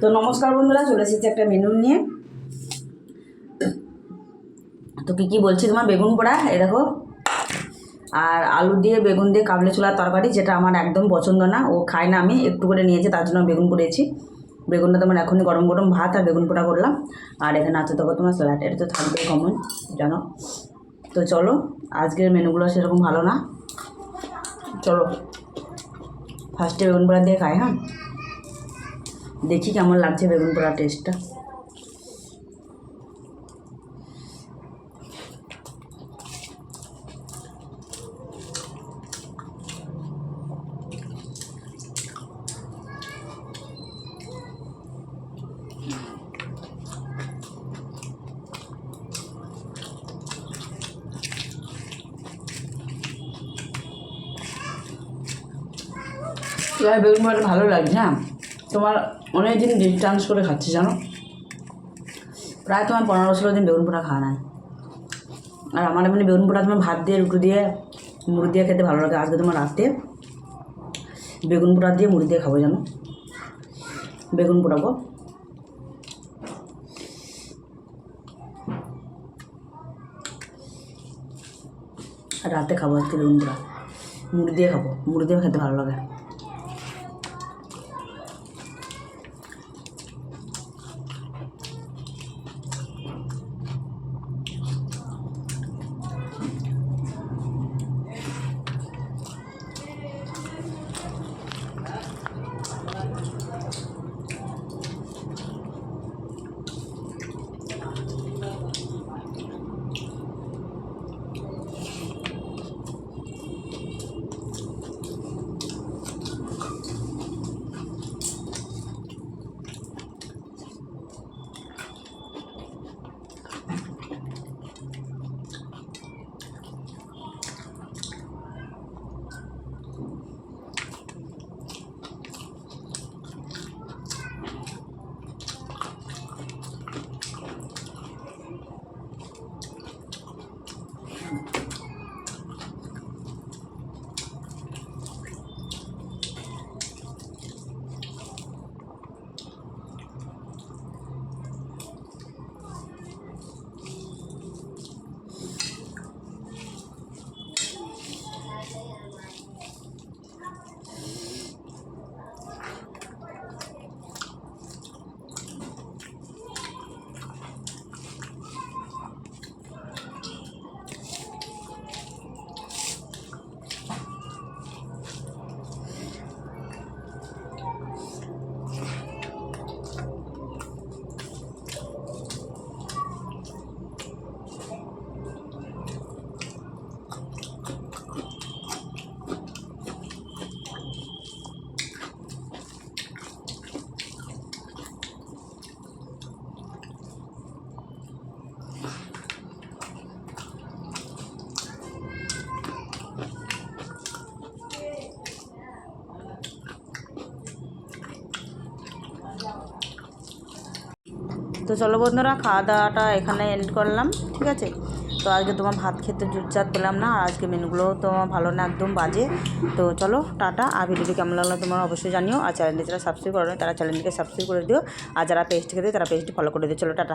তো নমস্কার বন্ধুরা, চলে এসেছি একটা মেনু নিয়ে। তো কী কী বলছি তোমার? বেগুন পোড়া, এই দেখো। আর আলু দিয়ে বেগুন দিয়ে কাবলে ছোলার তরকারি, যেটা আমার একদম পছন্দ না। ও খায় না আমি, একটু করে নিয়েছি, তার জন্য বেগুন পোড়েছি বেগুনটা তোমার এখনই গরম গরম ভাত আর বেগুন পোড়া করলাম। আর এখানে আছে দেখো তোমার স্যালাড এটা তো থাকবে কমন জানো? তো চলো, আজকের মেনুগুলো সেরকম ভালো না। চলো ফার্স্টে বেগুন পোড়া দিয়ে খাই হ্যাঁ? দেখি কেমন লাগছে বেগুন পোড়া টেস্টটা বেগুন পোড়াটা ভালো লাগছে হ্যাঁ তোমার অনেক দিন ডিস্টান্স করে খাচ্ছি, জানো? প্রায় তোমার পনেরো ষোলো দিন বেগুন পোড়া খাওয়া নাই। আর আমার এমনি বেগুন পোড়া তোমার ভাত দিয়ে, রুটি দিয়ে, মুড়ি দিয়ে খেতে ভালো লাগে। আজকে তোমার রাতে বেগুন পোড়া দিয়ে, মুড়ি দিয়ে খাব, জানো? বেগুন পোড়াবো রাতে খাব আজকে বেগুন পোড়া। মুড়ি দিয়ে খাব। মুড়ি দিয়ে খেতে ভালো লাগে। তো চলো বন্ধুরা খাওয়া দাওয়াটা এখানে এন্ড করলাম, ঠিক আছে? তো আজকে তোমার ভাত খেতে জুটজাত পেলাম না, আর আজকে মেনুগুলো তো ভালো না, একদম বাজে। তো চলো, টাটা। আর ভিডিওটি কেমন লাগল তোমার অবশ্যই জানিও, আর চ্যানেলটি যারা সাবস্ক্রাইব করো তারা চ্যানেলটিকে সাবস্ক্রাইব করে দিও, আর যারা পেজটি খেতে তারা পেজটি ফলো করে দিও। চলো, টাটা।